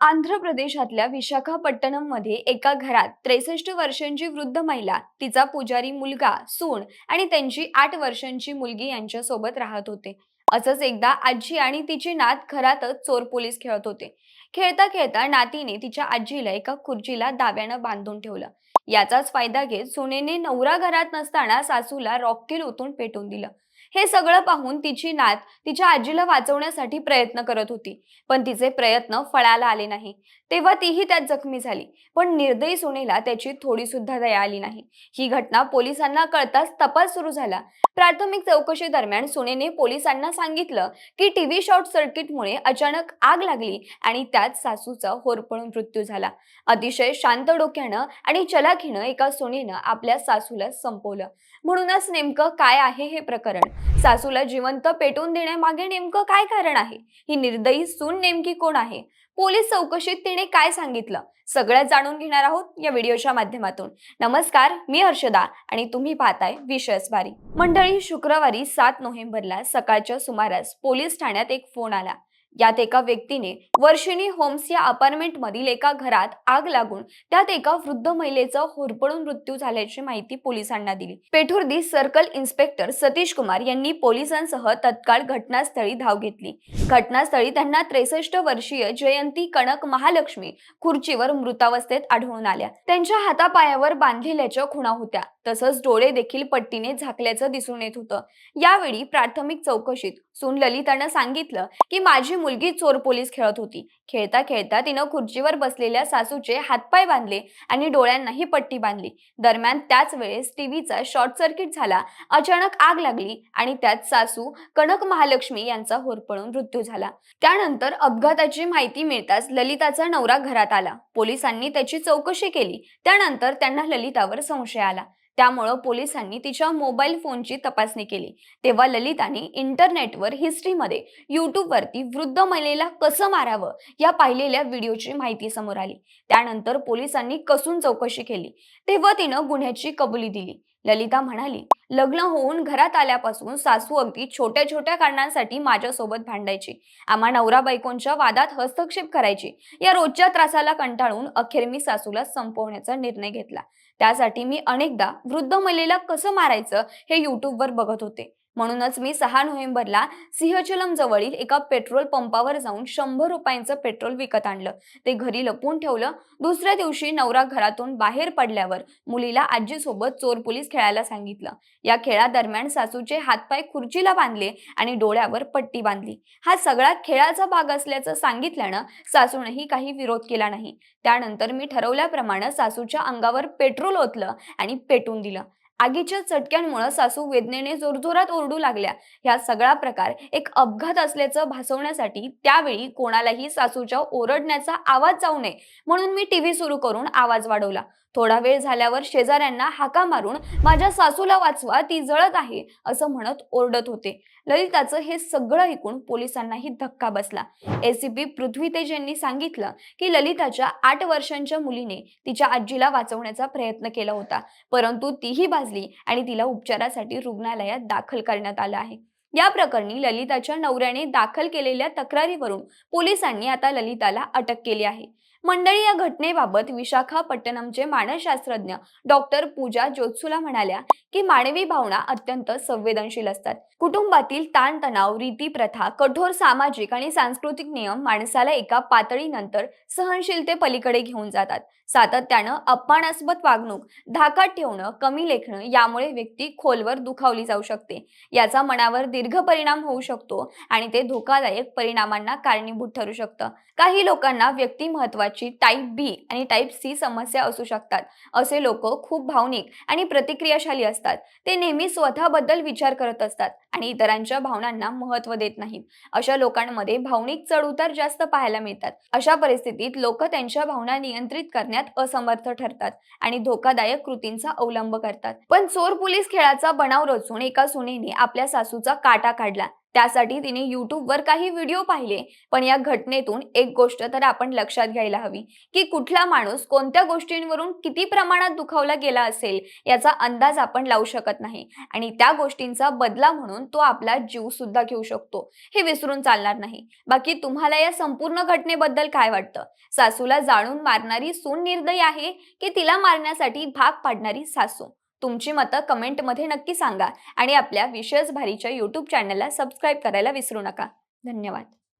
आंध्र प्रदेशातल्या विशाखापट्टणममध्ये एका घरात त्रेसष्ट वर्षांची वृद्ध महिला तिचा पुजारी मुलगा सून आणि त्यांची आठ वर्षांची मुलगी यांच्या सोबत राहत होते. असंच एकदा आजी आणि तिची नात घरातच चोर पोलीस खेळत होते. खेळता खेळता नातीने तिच्या आजीला एका खुर्चीला दाव्यानं बांधून ठेवलं. याचाच फायदा घेत सुनेने नवरा घरात नसताना सासूला रॉकेल ओतून पेटून दिलं. हे सगळं पाहून तिची नात तिच्या आजीला वाचवण्यासाठी प्रयत्न करत होती. पण तिचे प्रयत्न फळाला आले नाही. तेव्हा तीही त्यात जखमी झाली. पण निर्दयी सुनेला त्याची थोडी सुद्धा दया आली नाही. ही घटना पोलिसांना कळताच तपास सुरू झाला. प्राथमिक चौकशी दरम्यान सुनेने पोलिसांना सांगितलं की टीव्ही शॉर्ट सर्किटमुळे अचानक आग लागली आणि त्यात सासूचा होरपळून मृत्यू झाला. अतिशय शांत डोक्यानं आणि चलाखीनं एका सुनेनं आपल्या सासूला संपवलं. म्हणूनच नेमकं काय आहे हे प्रकरण? सासूला जिवंत पेटवून देण्यामागे नेमकं काय कारण आहे? ही निर्दयी सून नेमकी कोण आहे? पोलीस चौकशीत तिने काय सांगितलं? सगळ्यात जाणून घेणार आहोत या व्हिडिओच्या माध्यमातून. नमस्कार मी हर्षदा आणि तुम्ही पाहताय विषयच मंडळी शुक्रवारी सात नोव्हेंबरला सकाळच्या सुमारास पोलीस ठाण्यात एक फोन आला. यात एका व्यक्तीने वर्षिणी होम्स या अपार्टमेंट मधील एका घरात आग लागून त्यात एका वृद्ध महिलेचा होरपळून मृत्यू झाल्याची माहिती पोलिसांना दिली. पेठुर्दी सर्कल इन्स्पेक्टर सतीश कुमार यांनी पोलिसांसह तत्काळ घटनास्थळी धाव घेतली. घटनास्थळी त्यांना त्रेसष्ट वर्षीय जयंती कणक महालक्ष्मी खुर्चीवर मृतावस्थेत आढळून आल्या. त्यांच्या हातापायावर बांधलेल्याच्या खुणा होत्या. तसंच डोळे देखील पट्टीने झाकल्याचं दिसून येत होतं. यावेळी प्राथमिक चौकशीत सून ललितानं सांगितलं की माझी मुलगी चोर पोलीस खेळत होती. खेळता खेळता तिनं खुर्चीवर बसलेल्या सासूचे हातपाय बांधले आणि डोळ्यांनाही पट्टी बांधली. दरम्यान त्याच वेळेस टीव्हीचा शॉर्ट सर्किट झाला. अचानक आग लागली आणि त्यात सासू कनक महालक्ष्मी यांचा होरपळून मृत्यू झाला. त्यानंतर अपघाताची माहिती मिळताच ललिताचा नवरा घरात आला. पोलिसांनी त्याची चौकशी केली. त्यानंतर त्यांना ललितावर संशय आला. त्यामुळं पोलिसांनी तिच्या मोबाईल फोनची तपासणी केली. तेव्हा ललिताने इंटरनेटवर हिस्ट्रीमध्ये युट्यूबवरती वृद्ध महिलेला कसं मारावं या पाहिलेल्या व्हिडिओची माहिती समोर आली. त्यानंतर पोलिसांनी कसून चौकशी केली. तेव्हा तिनं गुन्ह्याची कबुली दिली. ललिता म्हणाली लग्न होऊन घरात आल्यापासून सासू अगदी छोट्या छोट्या कारणांसाठी माझ्यासोबत भांडायची. आम्हा नवरा बायकोंच्या वादात हस्तक्षेप करायची. या रोजच्या त्रासाला कंटाळून अखेर मी सासूला संपवण्याचा निर्णय घेतला. त्यासाठी मी अनेकदा वृद्ध महिलेला कसं मारायचं हे युट्यूबवर बघत होते. म्हणूनच मी सहा नोव्हेंबरला सिंहचलम जवळील एका पेट्रोल पंपावर जाऊन शंभर रुपयांचं पेट्रोल विकत आणलं. ते घरी लपवून ठेवलं. दुसऱ्या दिवशी नवरा घरातून बाहेर पडल्यावर मुलीला आजीसोबत चोर पोलीस खेळायला सांगितलं. या खेळादरम्यान सासूचे हातपाय खुर्चीला बांधले आणि डोळ्यावर पट्टी बांधली. हा सगळा खेळाचा भाग असल्याचं सांगितल्यानं सासूनही काही विरोध केला नाही. त्यानंतर मी ठरवल्याप्रमाणे सासूच्या अंगावर पेट्रोल ओतलं आणि पेटून दिलं. आगीच्या चटक्यांमुळे सासू वेदनेने जोरजोरात ओरडू लागल्या. ह्या सगळा प्रकार एक अपघात असल्याचं भासवण्यासाठी त्यावेळी कोणालाही सासूच्या ओरडण्याचा आवाज जाऊ नये म्हणून मी टीव्ही सुरू करून आवाज वाढवला. थोडा वेळ झाल्यावर शेजाऱ्यांना हाका मारून माझ्या सासूला वाचवा ती जळत आहे असं म्हणत ओरडत होते. ललिताचं हे सगळं ऐकून पोलिसांनाही धक्का बसला. एसीपी पृथ्वी तेज यांनी सांगितलं की ललिताच्या आठ वर्षांच्या मुलीने तिच्या आजीला वाचवण्याचा प्रयत्न केला होता. परंतु तीही गाजली आणि तिला उपचारासाठी रुग्णालयात दाखल करण्यात आलं आहे. या प्रकरणी ललिताच्या नवऱ्याने दाखल केलेल्या तक्रारीवरून पोलिसांनी आता ललिताला अटक केली आहे. मंडळी या घटनेबाबत विशाखापट्टणमचे मानसशास्त्रज्ञ डॉक्टर पूजा जोत्सुला म्हणाल्या की मानवी भावना अत्यंत संवेदनशील असतात. कुटुंबातील ताणतणाव रीती प्रथा कठोर सामाजिक आणि सांस्कृतिक नियम माणसाला एका पातळीनंतर सहनशीलते पलीकडे घेऊन जातात. सातत्यानं अपमानास्पद वागणूक धाकात ठेवणं कमी लेखणं यामुळे व्यक्ती खोलवर दुखावली जाऊ शकते. याचा मनावर दीर्घ परिणाम होऊ शकतो आणि ते धोकादायक परिणामांना कारणीभूत ठरू शकतं. काही लोकांना व्यक्तिमत्वाची टाईप बी आणि टाईप सी समस्या असू शकतात. असे लोक खूप भावनिक आणि प्रतिक्रियाशाली असतात. ते नेहमी स्वतःबद्दल विचार करत असतात आणि इतरांच्या भावनांना महत्त्व देत नाहीत. अशा लोकांमध्ये भावनिक चढउतार जास्त पाहायला मिळतात. अशा परिस्थितीत लोक त्यांच्या भावना नियंत्रित करण्यात असमर्थ ठरतात आणि धोकादायक कृतींचा अवलंब करतात. पण चोर पोलीस खेळाचा बनाव रचून एका सुनेने आपल्या सासूचा काटा काढला. त्यासाठी तिने युट्यूबवर काही व्हिडिओ पाहिले पण या घटनेतून एक गोष्ट तर आपण लक्षात घ्यायला हवी की कुठला माणूस कोणत्या गोष्टींवरून किती प्रमाणात दुखावला गेला असेल याचा अंदाज आपण लावू शकत नाही. आणि त्या गोष्टींचा बदला म्हणून तो आपला जीव सुद्धा घेऊ शकतो. हे विसरून चालणार नाही. बाकी तुम्हाला या संपूर्ण घटनेबद्दल काय वाटतं? सासूला जाणून मारणारी सून निर्दयी आहे की तिला मारण्यासाठी भाग पाडणारी सासू? तुमची मतं कमेंटमध्ये नक्की सांगा आणि आपल्या विशेष भारीच्या यूट्यूब चॅनलला सबस्क्राईब करायला विसरू नका. धन्यवाद.